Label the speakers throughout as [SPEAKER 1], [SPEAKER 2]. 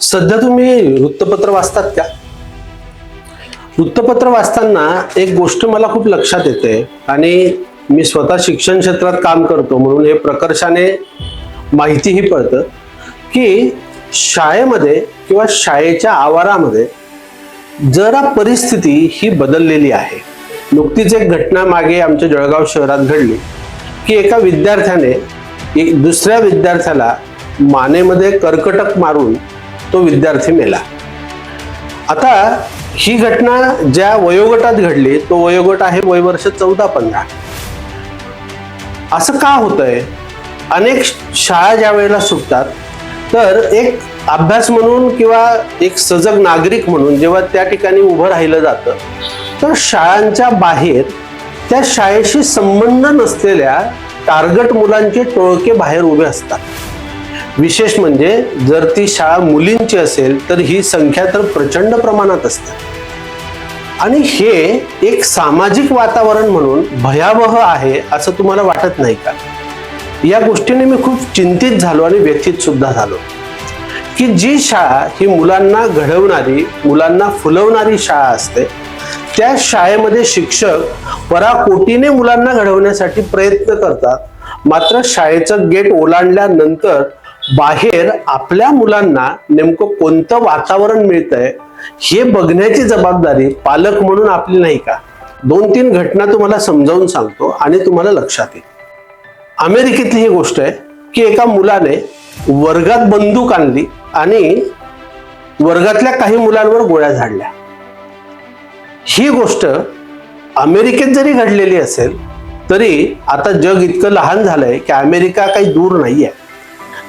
[SPEAKER 1] सध्या तुम्ही वृत्तपत्र वाचतात का? वृत्तपत्र वाचताना एक गोष्ट मला खूप लक्षात येते आणि मी स्वतः शिक्षण क्षेत्रात काम करतो म्हणून हे प्रकर्षाने माहितीही पडतं की शाळेमध्ये किंवा शाळेच्या आवारामध्ये जरा परिस्थिती ही बदललेली आहे. नुकतीच एक घटना मागे आमच्या जळगाव शहरात घडली की एका विद्यार्थ्याने एक दुसऱ्या विद्यार्थ्याला मानेमध्ये कर्कटक मारून तो विद्यार्थी मेला. आता ही घटना ज्या वयोगटात घडली तो वयोगट आहे वयवर्ष चौदा पंधरा. असं का होतंय? अनेक शाळा ज्या वेळेला सुटतात तर एक अभ्यास म्हणून किंवा एक सजग नागरिक म्हणून जेव्हा त्या ठिकाणी उभं राहिलं जातं तर शाळांच्या बाहेर त्या शाळेशी संबंध नसलेल्या टार्गट मुलांचे टोळके बाहेर उभे असतात. विशेष म्हणजे जर ती शाळा मुलींची असेल तर ही संख्या तर प्रचंड प्रमाणात असते. आणि हे एक सामाजिक वातावरण म्हणून भयावह आहे असं तुम्हाला वाटत नाही का? या गोष्टीने मी खूप चिंतित झालो आणि व्यथित सुद्धा झालो. की जी शाळा ही मुलांना घडवणारी मुलांना फुलवणारी शाळा असते त्या शाळेमध्ये शिक्षक पराकोटीने मुलांना घडवण्यासाठी प्रयत्न करतात. मात्र शाळेचं गेट ओलांडल्यानंतर बाहेर आपल्या मुलांना नेमकं कोणतं वातावरण मिळतंय हे बघण्याची जबाबदारी पालक म्हणून आपली नाही का? दोन तीन घटना तुम्हाला समजावून सांगतो आणि तुम्हाला लक्षात येईल. अमेरिकेतली ही गोष्ट आहे की एका मुलाने वर्गात बंदूक आणली आणि वर्गातल्या काही मुलांवर गोळ्या झाडल्या. ही गोष्ट अमेरिकेत जरी घडलेली असेल तरी आता जग इतकं लहान झालंय की अमेरिका काही दूर नाही आहे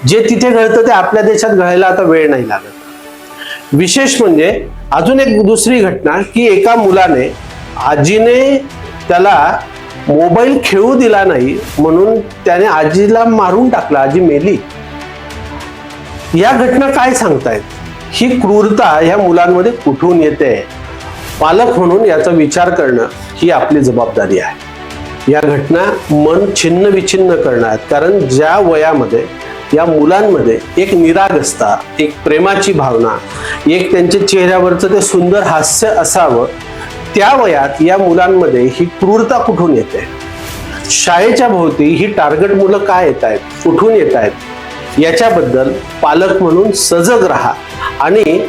[SPEAKER 1] जे तिथे घडतं ते आपल्या देशात घडायला आता वेळ नाही लागत. विशेष म्हणजे अजून एक दुसरी घटना की एका मुलाने आजीने त्याला मोबाईल खेळू दिला नाही म्हणून त्याने आजीला मारून टाकला आजी मेली. या घटना काय सांगतायत? ही क्रूरता ह्या मुलांमध्ये कुठून येते? पालक म्हणून याचा विचार करणं ही आपली जबाबदारी आहे. या घटना मन छिन्न विछिन्न करणार कारण ज्या वयामध्ये या मुलांमध्ये एक निरागसता एक प्रेमाची भावना एक त्यांच्या चेहऱ्यावरचं ते सुंदर हास्य असावं त्या वयात या मुलांमध्ये ही क्रूरता कुठून येते? शाळेच्या भोवती ही टार्गेट मुलं काय येत आहेत? कुठून येत आहेत? याच्याबद्दल पालक म्हणून सजग राहा आणि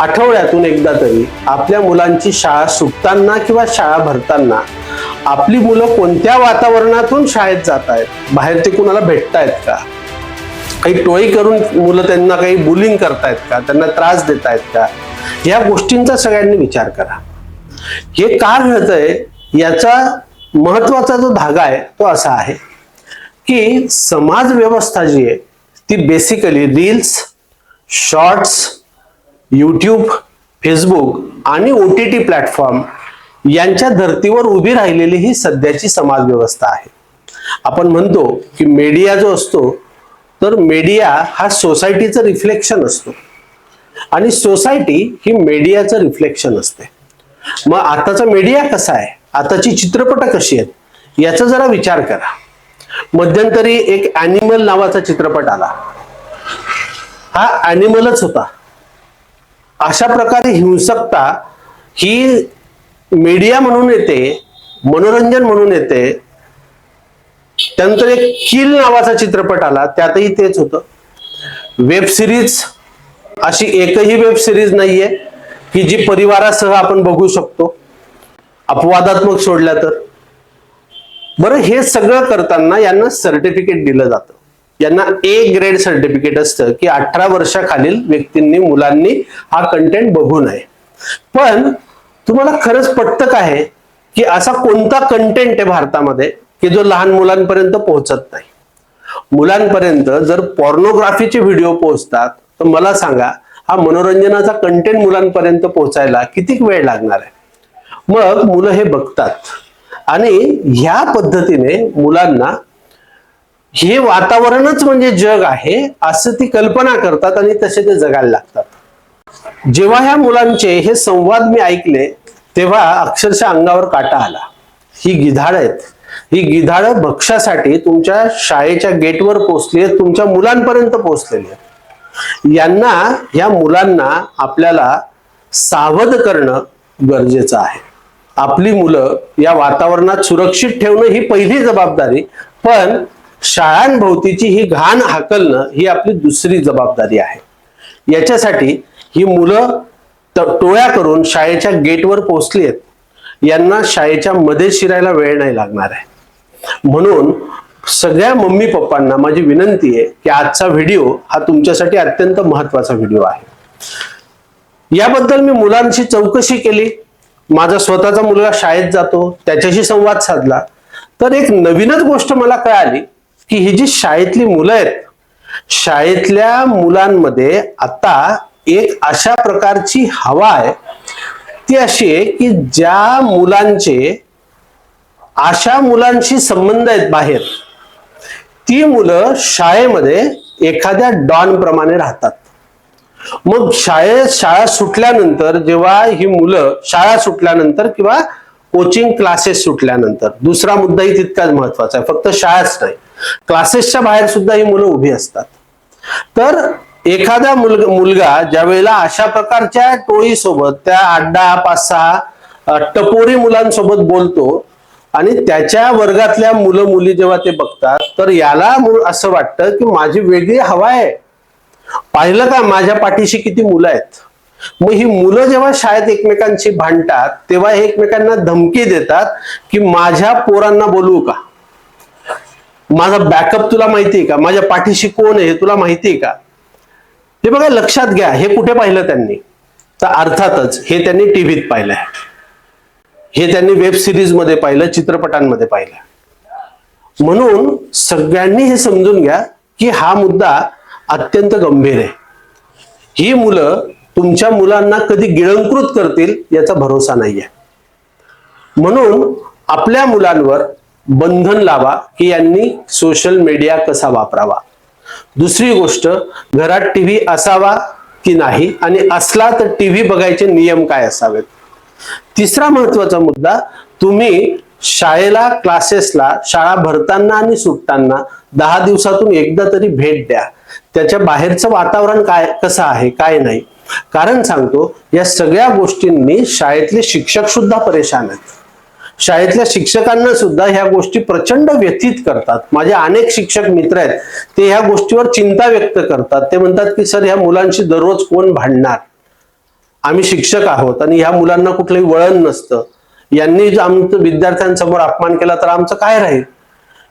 [SPEAKER 1] आठवड्यातून एकदा तरी आपल्या मुलांची शाळा सुटताना किंवा शाळा भरताना आपली मुलं कोणत्या वातावरणातून शाळेत जात आहेत? बाहेर ते कुणाला भेटतायत का? काही टोळी करून मुलं त्यांना काही बुलिंग करतायत का? त्यांना त्रास देत आहेत का? या गोष्टींचा सगळ्यांनी विचार करा. हे का घडतंय? याचा महत्त्वाचा जो धागा आहे तो असा आहे की समाज व्यवस्था जी आहे ती basically reels shorts YouTube Facebook आणि ओ टी टी प्लॅटफॉर्म यांच्या धर्तीवर उभी राहिलेली ही सध्याची समाज व्यवस्था आहे. आपण म्हणतो की मीडिया जो असतो तर मीडिया हा सोसायटीचं रिफ्लेक्शन असतो. आणि सोसायटी ही मीडियाचं रिफ्लेक्शन असते. मग आताचा मीडिया कसा आहे? आताची चित्रपट कशी आहेत? याचा जरा विचार करा. मध्यंतरी एक अॅनिमल नावाचा चित्रपट आला. हा अॅनिमलच होता. अशा प्रकारे हिंसकता ही मीडिया म्हणून येते मनोरंजन म्हणून येते त्यानंतर एक किल नावाचा चित्रपट आला त्यातही तेच होतं. वेब सिरीज अशी एकही वेब सिरीज नाहीये की जी परिवारासह आपण बघू शकतो. अपवादात्मक सोडल्या तर. बरं हे सगळं करताना यांना सर्टिफिकेट दिलं जातं. यांना ए ग्रेड सर्टिफिकेट असतं की अठरा वर्षाखालील व्यक्तींनी मुलांनी हा कंटेंट बघू नये. पण तुम्हाला खरंच पटतं काय आहे की असा कोणता कंटेंट आहे भारतामध्ये की जो लहान मुलांपर्यंत पोहोचत नाही. मुलांपर्यंत जर पॉर्नोग्राफीचे व्हिडिओ पोहोचतात तर मला सांगा हा मनोरंजनाचा कंटेंट मुलांपर्यंत पोहोचायला किती वेळ लागणार आहे? मग मुलं हे बघतात. आणि ह्या पद्धतीने मुलांना हे वातावरणच म्हणजे जग आहे असं ती कल्पना करतात आणि तसे ते जगायला लागतात. जेव्हा ह्या मुलांचे हे संवाद मी ऐकले तेव्हा अक्षरशः अंगावर काटा आला. ही गिधाड आहेत. ही गिधाड भक्ष्यासाठी तुमच्या शाळेच्या गेटवर पोहोचली आहेत तुमच्या मुलांपर्यंत पोहोचलेली आहेत. यांना या मुलांना आपल्याला सावध करणं गरजेचं आहे. आपली मुलं या वातावरणात सुरक्षित ठेवणं ही पहिली जबाबदारी पण शाळांभोवतीची ही घाण हाकलणं ही आपली दुसरी जबाबदारी आहे. याच्यासाठी ही मुलं टोळ्या करून शाळेच्या गेटवर पोहोचली आहेत. यांना शाळेच्या मध्ये शिरायला वेळ नाही लागणार आहे. म्हणून सगळ्या मम्मी पप्पांना माझी विनंती आहे की आजचा व्हिडिओ हा तुमच्यासाठी अत्यंत महत्त्वाचा व्हिडिओ आहे. याबद्दल मी मुलांशी चौकशी केली. माझा स्वतःचा मुलगा शाळेत जातो त्याच्याशी संवाद साधला. तर एक नवीनच गोष्ट मला कळाली की ही जी शाळेतली मुलं आहेत शाळेतल्या मुलांमध्ये आता एक अशा प्रकारची हवा आहे ती अशी आहे की ज्या मुलांचे अशा मुलांशी संबंध आहेत बाहेर ती मुलं शाळेमध्ये एखाद्या डॉन प्रमाणे राहतात. मग शाळेत शाळा सुटल्यानंतर जेव्हा ही मुलं शाळा सुटल्यानंतर किंवा कोचिंग क्लासेस सुटल्यानंतर दुसरा मुद्दाही तितकाच महत्त्वाचा आहे फक्त शाळाच नाही क्लासेसच्या बाहेर सुद्धा ही मुलं उभी असतात. तर एखादा मुलगा मुलगा ज्या वेळेला अशा प्रकारच्या टोळीसोबत त्या आठ दहा पाच सहा टपोरी मुलांसोबत बोलतो आणि त्याच्या वर्गातल्या मुलं मुली जेव्हा ते बघतात तर याला असं वाटतं की माझी वेगळी हवा आहे. पाहिलं का माझ्या पाठीशी किती मुलं आहेत? मग ही मुलं जेव्हा शाळेत एकमेकांशी भांडतात तेव्हा हे एकमेकांना धमकी देतात की माझ्या पोरांना बोलवू का? माझा बॅकअप तुला माहितीये का? माझ्या पाठीशी कोण आहे हे तुला माहितीये का? हे बघा लक्षात घ्या हे कुठे पाहिलं त्यांनी? तर अर्थातच हे त्यांनी टीव्हीत पाहिलंय हे त्यांनी वेब सिरीजमध्ये पाहिलं चित्रपटांमध्ये पाहिलं. म्हणून सगळ्यांनी हे समजून घ्या की हा मुद्दा अत्यंत गंभीर आहे. ही मुलं तुमच्या मुलांना कधी गिळंकृत करतील याचा भरोसा नाहीये. म्हणून आपल्या मुलांवर बंधन लावा की यांनी सोशल मीडिया कसा वापरावा. दुसरी गोष्ट घरात टीव्ही असावा की नाही? आणि असला तर टीव्ही बघायचे नियम काय असावेत? तिसरा महत्त्वाचा मुद्दा तुम्ही शाळेला क्लासेसला शाळा भरताना आणि सुटताना दहा दिवसातून एकदा तरी भेट द्या. त्याच्या बाहेरचं वातावरण काय कसं आहे काय नाही? कारण सांगतो या सगळ्या गोष्टींनी शाळेतले शिक्षक सुद्धा परेशान आहेत. शाळेतल्या शिक्षकांना सुद्धा ह्या गोष्टी प्रचंड व्यथित करतात. माझे अनेक शिक्षक मित्र आहेत ते ह्या गोष्टीवर चिंता व्यक्त करतात. ते म्हणतात की सर ह्या मुलांशी दररोज कोण भांडणार? आम्ही शिक्षक आहोत आणि ह्या मुलांना कुठलंही वळण नसतं. यांनी जर आमचं विद्यार्थ्यांसमोर अपमान केला तर आमचं काय राहील?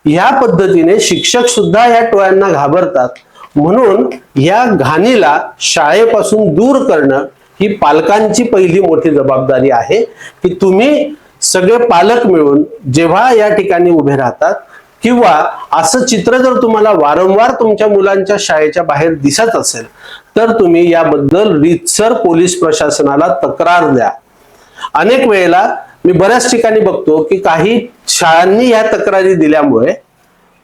[SPEAKER 1] ह्या पद्धतीने शिक्षक सुद्धा या टोळ्यांना घाबरतात. म्हणून ह्या घाणीला शाळेपासून दूर करणं ही पालकांची पहिली मोठी जबाबदारी आहे की तुम्ही सगळे पालक मिळून जेव्हा या ठिकाणी उभे राहतात किंवा असं चित्र जर तुम्हाला वारंवार तुमच्या मुलांच्या शाळेच्या बाहेर दिसत असेल तर तुम्ही याबद्दल रितसर पोलीस प्रशासनाला तक्रार द्या. अनेक वेळेला मी बऱ्याच ठिकाणी बघतो की काही शाळांनी ह्या तक्रारी दिल्यामुळे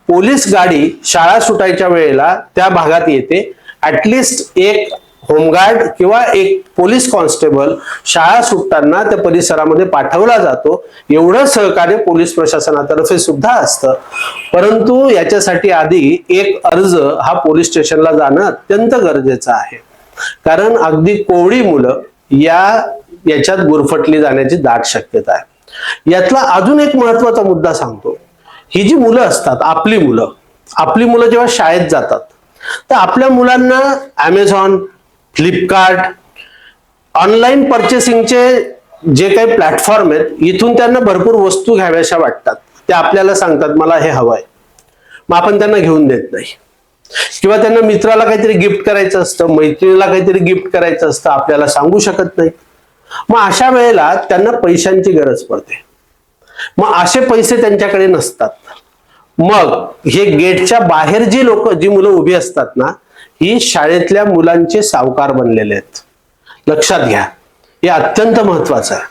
[SPEAKER 1] पोलीस गाडी शाळा सुटायच्या वेळेला त्या भागात येते. ऍटलिस्ट एक होमगार्ड किंवा एक पोलीस कॉन्स्टेबल शाळा सुटताना त्या परिसरामध्ये पाठवला जातो. एवढं सहकार्य पोलीस प्रशासनातर्फे सुद्धा असतं. परंतु याच्यासाठी आधी एक अर्ज हा पोलीस स्टेशनला जाणं अत्यंत गरजेचं आहे. कारण अगदी कोवळी मुलं या याच्यात गुरफटली जाण्याची दाट शक्यता आहे. यातला अजून एक महत्त्वाचा मुद्दा सांगतो. ही जी मुलं असतात आपली मुलं आपली मुलं जेव्हा शाळेत जातात तर आपल्या मुलांना अमेझॉन फ्लिपकार्ट ऑनलाईन परचेसिंगचे जे काही प्लॅटफॉर्म आहेत इथून त्यांना भरपूर वस्तू घ्याव्याशा वाटतात. ते आपल्याला सांगतात मला हे हवंय. मग आपण त्यांना घेऊन देत नाही. किंवा त्यांना मित्राला काहीतरी गिफ्ट करायचं असतं मैत्रिणीला काहीतरी गिफ्ट करायचं असतं आपल्याला सांगू शकत नाही. मग अशा वेळेला त्यांना पैशांची गरज पडते. मग असे पैसे त्यांच्याकडे नसतात. मग हे गेटच्या बाहेर जी लोक जी मुलं उभी असतात ना ही शाळेतल्या मुलांचे सावकार बनलेले आहेत. लक्षात घ्या हे अत्यंत महत्वाचं आहे.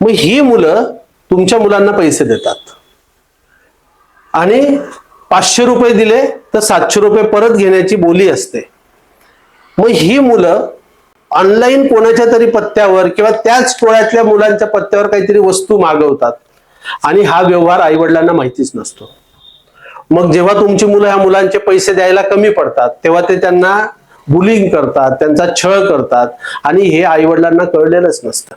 [SPEAKER 1] मग ही मुलं तुमच्या मुलांना पैसे देतात. आणि पाचशे रुपये दिले तर सातशे रुपये परत घेण्याची बोली असते. मग ही मुलं ऑनलाईन कोणाच्या तरी पत्त्यावर किंवा त्याच टोळ्यातल्या मुलांच्या पत्त्यावर काहीतरी वस्तू मागवतात. आणि हा व्यवहार आई वडिलांना माहितीच नसतो. मग जेव्हा तुमची मुलं ह्या मुलांचे पैसे द्यायला कमी पडतात तेव्हा ते त्यांना बुलिंग करतात त्यांचा छळ करतात आणि हे आईवडिलांना कळलेलंच नसतं.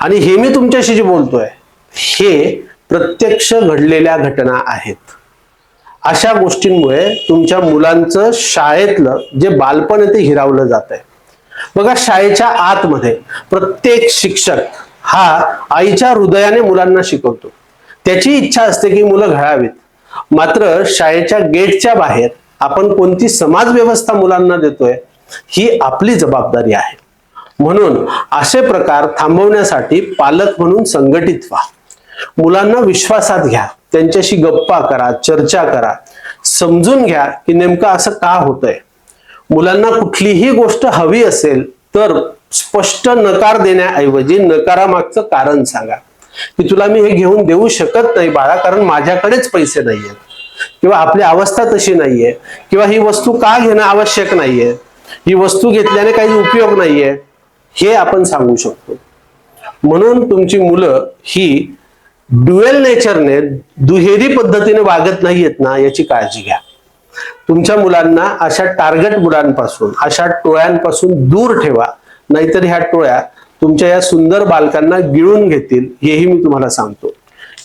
[SPEAKER 1] आणि हे मी तुमच्याशी जे बोलतोय हे प्रत्यक्ष घडलेल्या घटना आहेत. अशा गोष्टींमुळे तुमच्या मुलांचं शाळेतलं जे बालपण आहे ते हिरावलं जात आहे बघा शाळेच्या आतमध्ये प्रत्येक शिक्षक हा आईच्या हृदयाने मुलांना शिकवतो. त्याची इच्छा असते की मुलं घडावीत मात्र शाळेच्या गेटच्या बाहेर आपण कोणती समाज व्यवस्था मुलांना देतोय ही आपली जबाबदारी आहे. म्हणून असे प्रकार थांबवण्यासाठी पालक म्हणून संघटित व्हा. मुलांना विश्वासात घ्या त्यांच्याशी गप्पा करा चर्चा करा. समजून घ्या की नेमकं असं का होतंय. मुलांना कुठलीही गोष्ट हवी असेल तर स्पष्ट नकार देण्याऐवजी नकारामागचं कारण सांगा. की तुला मी हे घेऊन देऊ शकत नाही बाळा कारण माझ्याकडेच पैसे नाहीयेत किंवा आपली अवस्था तशी नाहीये. किंवा ही वस्तू का घेणं आवश्यक नाहीये? ही वस्तू घेतल्याने काही उपयोग नाहीये. हे आपण सांगू शकतो. म्हणून तुमची मुलं ही ड्युएल नेचरने दुहेरी पद्धतीने वागत नाहीयेत ना याची काळजी घ्या. तुमच्या मुलांना अशा टार्गेट मुलांपासून अशा टोळ्यांपासून दूर ठेवा. नाहीतर ह्या टोळ्या तुमच्या या सुंदर बालकांना गिळून घेतील हेही मी तुम्हाला सांगतो.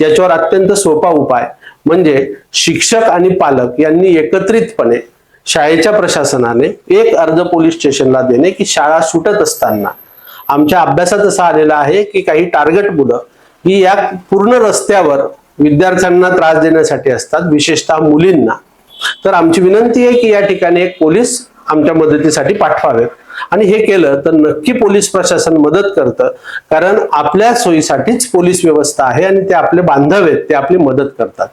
[SPEAKER 1] याच्यावर अत्यंत सोपा उपाय म्हणजे शिक्षक आणि पालक यांनी एकत्रितपणे शाळेच्या प्रशासनाने एक अर्ज पोलीस स्टेशनला देणे की शाळा सुटत असताना आमच्या अभ्यासात असं आलेलं आहे की काही टार्गेट मुलं ही या पूर्ण रस्त्यावर विद्यार्थ्यांना त्रास देण्यासाठी असतात विशेषतः मुलींना. तर आमची विनंती आहे की या ठिकाणी एक पोलीस आमच्या मदतीसाठी पाठवावेत. आणि हे केलं तर नक्की पोलीस प्रशासन मदत करतं कारण आपल्या सोयीसाठीच पोलीस व्यवस्था आहे आणि ते आपले बांधव आहेत ते आपली मदत करतात.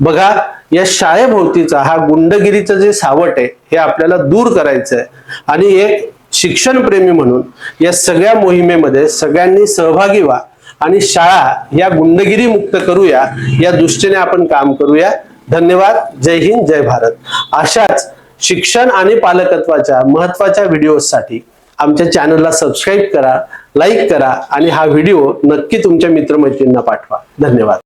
[SPEAKER 1] बघा या शाळेभोवतीचा हा गुंडगिरीचं जे सावट आहे हे आपल्याला दूर करायचं आहे आणि एक शिक्षणप्रेमी म्हणून या सगळ्या मोहिमेमध्ये सगळ्यांनी सहभागी व्हा आणि शाळा या गुंडगिरी मुक्त करूया या दृष्टीने आपण काम करूया. धन्यवाद. जय हिंद जय भारत. अशाच शिक्षण आणि पालकत्वाच्या महत्त्वाच्या व्हिडिओसाठी आमच्या चॅनलला सबस्क्राईब करा लाईक करा आणि हा व्हिडिओ नक्की तुमच्या मित्रमैत्रींना पाठवा. धन्यवाद.